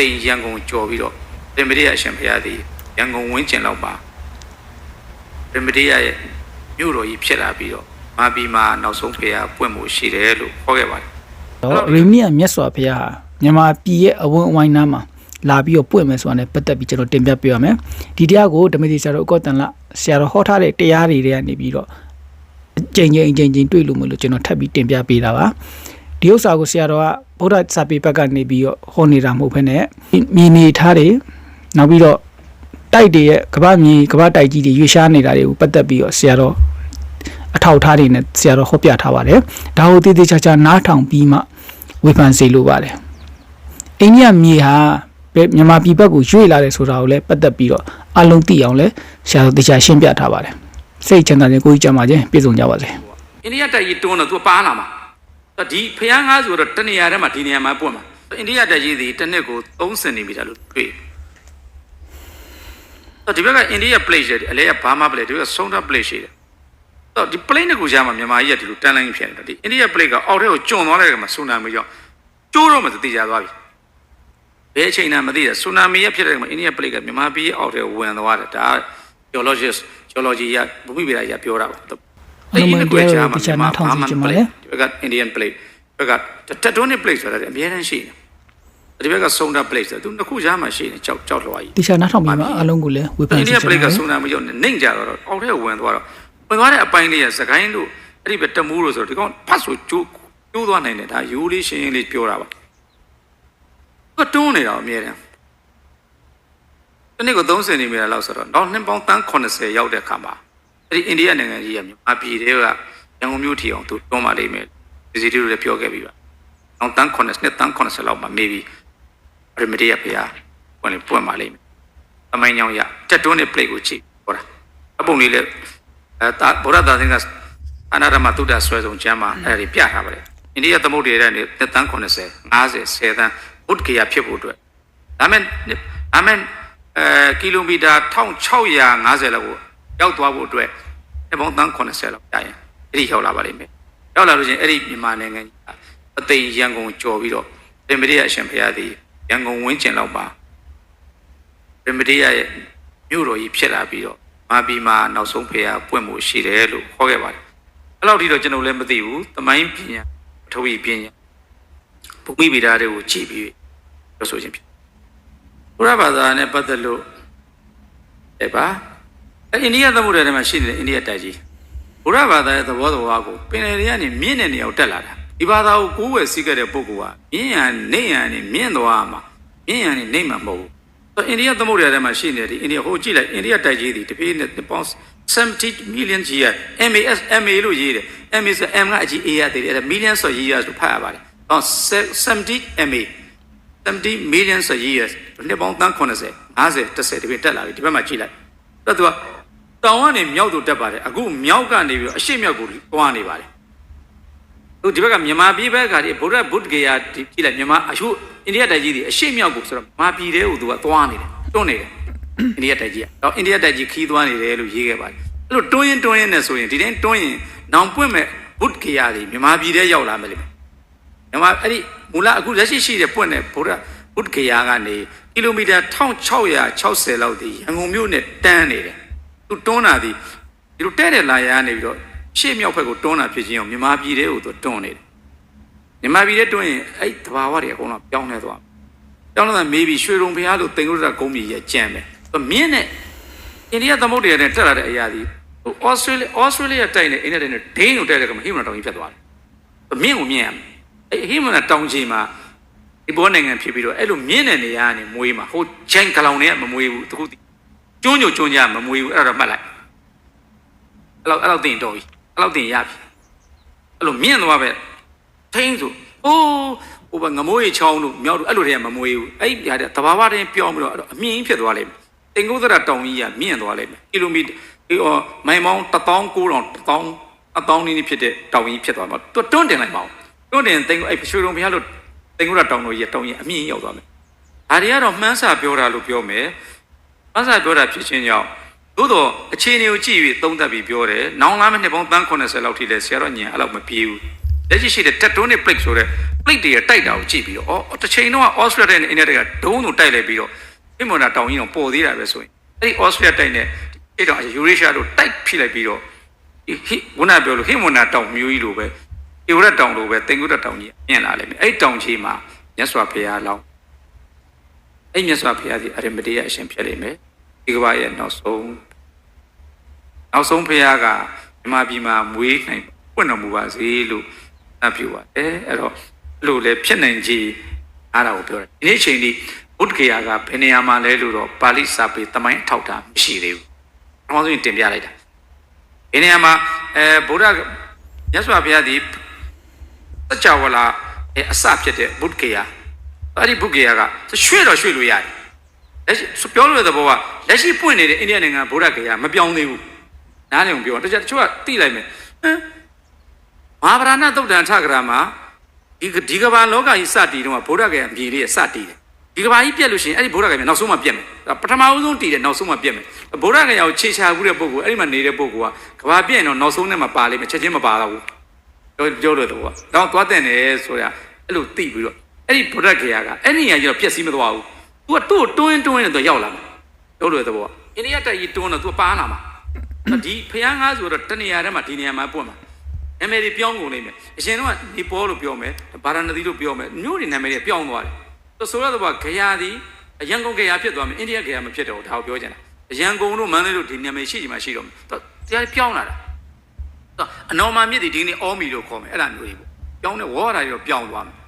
သိမ်ရန်ကုန်ကြော်ပြီးတော့တင်မရိယအရှင်ဘုရားသည်ရန်ကုန်ဝင်းကျင်လောက်ပါတင်မရိယရဲ့မြို့တော်ကြီးဖြစ်လာပြီးတော့မာပီမှာနောက်ဆုံးဘုရားပွင့်မှုရှိတယ်လို့ခေါ်ခဲ့ပါတယ်တော့ရေမီယမြတ်စွာဘုရားဟာမြန်မာပြည်ရဲ့အဝန်းအဝိုင်းနားမှာလာပြီးတော့ပွင့်မယ်ဆိုတာနဲ့ပတ်သက်ပြီးကျွန်တော်တင်ပြပေးရမယ်ဒီတရားကိုဓမ္မတိဆရာတော်အကောတန်လဆရာတော်ဟောထားတဲ့တရားတွေတွေကနေပြီးတော့အကြိမ်ကြိမ်အကြိမ်ကြိမ်တွေ့လို့မလို့ကျွန်တော်ထပ်ပြီးတင်ပြပေးတာပါ ဒီဥစ္စာကိုဆရာတော်ကဗုဒ္ဓစာပေဘက်ကနေပြီးတော့ဟောနေတာမဟုတ်ဘဲနဲ့မြေနေထားတွေနောက်ပြီးတော့တိုက်တွေရဲ့ကမ္ဘာမြေကမ္ဘာတိုက်ကြီးတွေရွေးရှားနေတာတွေကိုပတ်သက်ပြီးတော့ဆရာတော်အထောက်အထားတွေနဲ့ဆရာတော်ဟောပြထားပါတယ်ဒါကိုတည်တည်ချာချာနားထောင်ပြီးမှဝေဖန်စေလိုပါတယ်အိန္ဒိယမြေဟာဘယ်မြန်မာပြည်ဘက်ကိုရွေ့လာတယ်ဆိုတာကိုလည်းပတ်သက်ပြီးတော့အလုံးသိအောင်လဲဆရာတော်တည်ချာရှင်းပြထားပါတယ်စိတ်ချမ်းသာခြင်းကိုယ်ကြီးကြမှာခြင်းပြည့်စုံကြပါစေအိန္ဒိယတိုက်ကြီးတွန်းတော့သူပါလာမှာ ဒီဖျားငါးဆိုတော့တနေရာထဲမှာဒီနေရာမှာပွင့်မှာအိန္ဒိယတိုက်ကြီးသည်တစ်နှစ်ကို3စင်တီမီတာလို့တွေ့တော့ဒီဘက်ကအိန္ဒိယ plate ရှိတယ်အလဲကဘာမှ plate ဒီဘက်က sonda plate ရှိတယ်တော့ဒီ plate တစ်ခုရှာမှာမြန်မာကြီးကဒီလိုတန်းလိုင်းဖြစ်နေတာဒီအိန္ဒိယ plate ကအောက်ထဲကိုကျွံသွားတဲ့ကမှာဆူနာမီကြောင့်ကျိုးတော့မှသိကြသွားပြီဘယ်အချိန်မှမသိတာဆူနာမီရဖြစ်တဲ့ကမှာအိန္ဒိယ plate ကမြန်မာပြည်အောက်ထဲကိုဝင်သွားတယ်ဒါ geologist geology ရဘူမိဗေဒရပြောတာပါ အားလုံးပဲတရားကိုတရားနားထောင်ကြည့်ကြပါလေဒီဘက်က Indian plate ဒီဘက်က tectonic plate ဆိုတာအများတန်းရှိနေဒီဘက်က sonda plate ဆိုတာသူနှစ်ခုကြားမှာရှိနေကြောက်ကြောက်လွှာကြီးတည်ချာနားထောင်ပြီးမှအားလုံးကိုလည်းဝေဖန်စေချင် Indian ပါ plate ကတယ် sonda မကြောက်နေနှိမ့်ကြတော့အောက်ထဲဝင်သွားတော့ဝင်သွားတဲ့အပိုင်းလေးကစကိုင်းလို့အဲ့ဒီပဲတမူးလို့ဆိုတော့ဒီကောင်ဖတ်ဆိုကျိုးကျိုးသွားနိုင်တယ်ဒါရိုးလေးရှင်းရှင်းလေးပြောတာပါကတွန်းနေတာအများတန်းဒီနေ့က3စင်တီမီတာလောက်ဆိုတော့နောက်နှစ်ပေါင်းတန်း80ရောက်တဲ့ခါမှာ အဲ့ဒီအိန္ဒိယနိုင်ငံကြီးကမြန်မာပြည်တွေကရန်ကုန်မြို့ထီအောင်သူတွန်းပါလိမ့်မယ်ဒီစီတီတို့လည်းပြောခဲ့ပြီးပါနောက်တန်း80နှစ်တန်း80လောက်မှာ maybe ရမဒီယဖေးပွင့်လေပွင့်ပါလိမ့်မယ်အမိုင်းညောင်ရတက်တွန်းတဲ့ plate ကိုကြည့်ဟောတာအပုံလေးလည်းအဲတာဗုဒ္ဓသာသင်ကအနာရမတုဒ္ဒဆွဲဆုံးကျမ်းမှာအဲ့ဒီပြထားပါတယ်အိန္ဒိယသမုဒ္ဒရာနဲ့တန်း80 50 10တန်းဘုဒ္ဓဂယာဖြစ်ဖို့အတွက်ဒါမဲ့ဒါမဲ့အဲကီလိုမီတာ1650လောက်ကို ရောက်သွားဖို့အတွက်အပေါင်းတန်း80လောက်ကြာရင်အဲ့ဒီရောက်လာပါလိမ့်မယ်ရောက်လာလို့ချင်းအဲ့ဒီမြန်မာနိုင်ငံကြီးအသိမ်ရန်ကုန်ကြော်ပြီးတော့တင်မရိယအရှင်ဘုရားသည်ရန်ကုန်ဝင်းကျင်လောက်ပါတင်မရိယရဲ့မြို့တော်ကြီးဖြစ်လာပြီးတော့မာပီမှာနောက်ဆုံးဘုရားပွင့်မှုရှိတယ်လို့ခေါ်ခဲ့ပါတယ်အဲ့လောက်ထိတော့ကျွန်တော်လည်းမသိဘူးသမိုင်းပညာပထဝီပညာဘုမိဗေဒတွေကိုကြည့်ပြီးပြောဆိုခြင်းဖြစ်ဘုရားဘာသာနဲ့ပတ်သက်လို့အဲ့ပါ အဲ့အိန္ဒိယသမုဒ္ဒရာထဲမှာရှိနေတဲ့အိန္ဒိယတိုက်ကြီးဘုရားဘာသာရဲ့သဘောတော်ကိုပင်လယ်တွေကနေမြင့်တဲ့နေရာကိုတက်လာတာဒီဘာသာကိုကိုးဝယ်စီးခဲ့တဲ့ပုဂ္ဂိုလ်ကမြင့်ရန်နေရန်နဲ့မြင့်သွားမှာမြင့်ရန်နဲ့နေမှာမဟုတ်ဘူးဆိုအိန္ဒိယသမုဒ္ဒရာထဲမှာရှိနေတဲ့ဒီအိန္ဒိယဟိုကြည့်လိုက်အိန္ဒိယတိုက်ကြီးဒီတပြေးနဲ့ပေါင်း70 million year MAS MA လို့ရေးတယ် MA ဆို M ကအကြီး A ရသေးတယ်အဲ့ဒါ million ဆို year ဆိုဖတ်ရပါတယ်ဟော70 MA 70 million years နှစ်ပေါင်းတန်း80 50 10ဒီပြင်တက်လာပြီဒီဘက်မှာကြည့်လိုက်အဲ့တော့သူက တောင်ကနေမြောက်တို့တက်ပါတယ်အခုမြောက်ကနေပြီးတော့အရှေ့မြောက်ကိုတွားနေပါတယ်သူဒီဘက်ကမြန်မာပြည်ဘက်ကဒီဗုဒ္ဓဗုဒ္ဓဂယာဒီကြည့်လိုက်မြန်မာအခုအိန္ဒိယတိုက်ကြီးဒီအရှေ့မြောက်ကိုဆိုတော့မာပြည်တဲကိုသူကတွားနေတယ်တွန်းနေတယ်အိန္ဒိယတိုက်ကြီးကတော့အိန္ဒိယတိုက်ကြီးခီးသွားနေတယ်လို့ရေးခဲ့ပါတယ်အဲ့လိုတွန်းရင်တွန်းရင်နဲ့ဆိုရင်ဒီတိုင်းတွန်းရင်နောင်ပွင့်မဲ့ဗုဒ္ဓဂယာဒီမြန်မာပြည်တဲရောက်လာမယ်လေမြန်မာအဲ့ဒီမူလအခုလက်ရှိရှိတဲ့ပွင့်တဲ့ဗုဒ္ဓဘုဒ္ဓဂယာကနေကီလိုမီတာ1660လောက်ဒီရန်ကုန်မြို့နဲ့တန်းနေတယ် သူတွန်းတာဒီဒီလိုတဲ့တဲ့လာရကနေပြီးတော့ရှေ့မြောက်ဘက်ကိုတွန်းတာဖြစ်ချင်းအောင်မြန်မာပြည်ထဲကိုသူတွန်းနေတယ်မြန်မာပြည်ထဲတွန်းရင်အဲ့တဘာဝတွေအကုန်လုံးပြောင်းလဲသွားပြောင်းလဲတာမေးပြီးရွှေရုံဖျားလို့တင်ကြရတာဂုံးကြီးရဲ့ကြံတယ်သူမြင့်တဲ့အိန္ဒိယသမုဒ္ဒရာနဲ့တက်လာတဲ့အရာဒီဟိုဩစတြေးလျဩစတြေးလျတိုက်နေအိန္ဒိယတိုက်နေဒိန်းကိုတိုက်တဲ့ကမှာဟိမနာတောင်ကြီးဖြစ်သွားတယ်မြင့်ကိုမြင့်ရမယ်အဲ့ဟိမနာတောင်ကြီးမှာဒီဘောနိုင်ငံဖြစ်ပြီးတော့အဲ့လိုမြင့်တဲ့နေရာကနေမွေးမှာဟိုဂျိုင်းကလောင်တွေကမမွေးဘူးတခုကျွန်းညို ကျွန်းကြမမွေးဘူးအဲ့ဒါတော့မှတ်လိုက်အဲ့လောက်အဲ့လောက်တင်တော့ပြီအဲ့လောက်တင်ရပြီအဲ့လိုမြင့်သွားပဲထိန်းဆိုအိုးဟိုဘငမိုးရီချောင်းတို့မြောက်တို့အဲ့လိုတွေကမမွေးဘူးအဲ့ဒီဟာတဲ့တဘာဝတိုင်းပြောင်းပြီးတော့အဲ့တော့အမြင့်ဖြစ်သွားလိမ့်မယ်တင်ကုသရတောင်ကြီးကမြင့်သွားလိမ့်မယ်ကီလိုမီတာဒီအော်မိုင်ပေါင်း19000 1000 1000နီးနီးဖြစ်တဲ့တောင်ကြီးဖြစ်သွားမှာတွန်းတင်လိုက်ပါဦးတွန်းတင်တိန်ကိုအဲ့ရွှေရုံဘုရားလို့တိန်ကိုရတောင်တော်ကြီးတောင်ကြီးအမြင့်ရောက်သွားမယ်။ဒါတွေကတော့မှန်းစာပြောတာလို့ပြောမယ်။ မှန်းစာပြောတာဖြစ်ချင်းကြောင့်သို့တော့အခြေအနေကိုကြည့်ပြီးသုံးသပ်ပြီးပြောတယ်။နောင်လာမယ့်နှစ်ပေါင်းတန်း80လောက်ထိလဲဆရာတော်ညင်အဲ့လောက်မပြေဘူး။လက်ရှိရှိတဲ့ tectonic plate ဆိုတဲ့ plate တွေတိုက်တာကိုကြည့်ပြီးတော့အော်တစ်ချိန်တော့ Australia နဲ့ India တွေကဒုံးတို့တိုက်လိုက်ပြီးတော့ဟိမွန်နာတောင်ကြီးတော့ပေါ်သေးတာပဲဆိုရင်အဲ့ဒီ Australia တိုက်နဲ့အဲ့တော့ Eurasia တို့တိုက်ဖိလိုက်ပြီးတော့ဒီဟိဝနာပြောလို့ဟိမွန်နာတောင်မျိုးကြီးလိုပဲဧဝရတောင်လိုပဲတင်ကုတ်တောင်ကြီးမြင်လာလိမ့်မယ်အဲ့တောင်ကြီးမှာမြတ်စွာဘုရားလောင်း အဲ့မြတ်စွာဘုရားဒီအရမတေယအရှင်ဖြစ်လိမ့်မယ်ဒီကဘာရဲ့နောက်ဆုံးနောက်ဆုံးဘုရားကမြမပြည်မှာမွေးနိုင်ပွင့်တော်မူပါစေလို့အပ်ပြုပါတယ်အဲ့တော့အဲ့လိုလေဖြစ်နိုင်ကြီးအားတာကိုပြောတယ်ဒီနေ့ချိန်ဒီဘုဒ္ဓဂယာကဘယ်နေရာမှာလဲလို့တော့ပါဠိစာပေတမိုင်းအထောက်အထားမရှိသေးဘူးအမှန်ဆုံးတင်ပြလိုက်တာဒီနေရာမှာအဲဗုဒ္ဓမြတ်စွာဘုရားဒီစကြဝဠာအအစဖြစ်တဲ့ဘုဒ္ဓဂယာ အဲ့ဒီဘုဒ္ဓဂယာကရွှေ့တော့ရွှေ့လို့ရတယ်လက်ရှိပြောလို့ရတဲ့ဘောကလက်ရှိပွင့်နေတဲ့အိန္ဒိယနိုင်ငံဗုဒ္ဓဂယာမပြောင်းသေးဘူးနားလည်အောင်ပြောတချို့တချို့ကတိလိုက်မယ်ဟမ်မဟာဗရဏသုတ်တန်ထကရာမှာဒီဒီကဘာလောကကြီးစတည်တော့ဗုဒ္ဓဂယာမြေလေးစတည်တယ်ဒီကဘာကြီးပြက်လို့ရှိရင်အဲ့ဒီဗုဒ္ဓဂယာမြေနောက်ဆုံးမှပြက်မယ်ဒါပထမဦးဆုံးတည်တယ်နောက်ဆုံးမှပြက်မယ်ဗုဒ္ဓဂယာကိုခြေချဘူးတဲ့ပုဂ္ဂိုလ်အဲ့ဒီမှာနေတဲ့ပုဂ္ဂိုလ်ကကဘာပြက်ရင်တော့နောက်ဆုံးနဲ့မှပါလိမ့်မယ်ချက်ချင်းမပါတော့ဘူးပြောပြောလို့တော့တော့သွားတဲ့နေဆိုတာအဲ့လိုသိပြီးတော့ အဲ့ဒီဗုဒ္ဓဂယာကအဲ့ဒီနေရာကြီးတော့ပြက်စီးမသွားဘူး तू ကသူ့ကိုတွင်းတွင်းနဲ့သူရောက်လာမှာပြောလို့တဲ့ဘောအိန္ဒိယတိုက်ကြီးတွန်းတော့ तू ပါလာမှာဒီဖျားငါးဆိုတော့တနေရာထဲမှာဒီနေရာမှာပွင့်မှာနာမည်တွေပြောင်းကုန်နေမယ်အရှင်တော့နေပေါ်လို့ပြောမယ်ဗာရာဏသီလို့ပြောမယ်မြို့တွေနာမည်တွေပြောင်းသွားတယ်သူဆိုရတော့ဂယာဒီအရန်ကုန်ဂယာဖြစ်သွားမယ်အိန္ဒိယဂယာမဖြစ်တော့ဘူးဒါကိုပြောချင်တာအရန်ကုန်တို့မန္တလေးတို့ဒီနာမည်ရှိချင်မှရှိတော့မယ်သူတရားပြောင်းလာတာသူအနော်မာမြစ်တွေဒီနေ့အောမီလို့ခေါ်မယ်အဲ့လိုမျိုးတွေပေါ့ပြောင်းတဲ့ဝေါ်ရာတွေတော့ပြောင်းသွားမယ်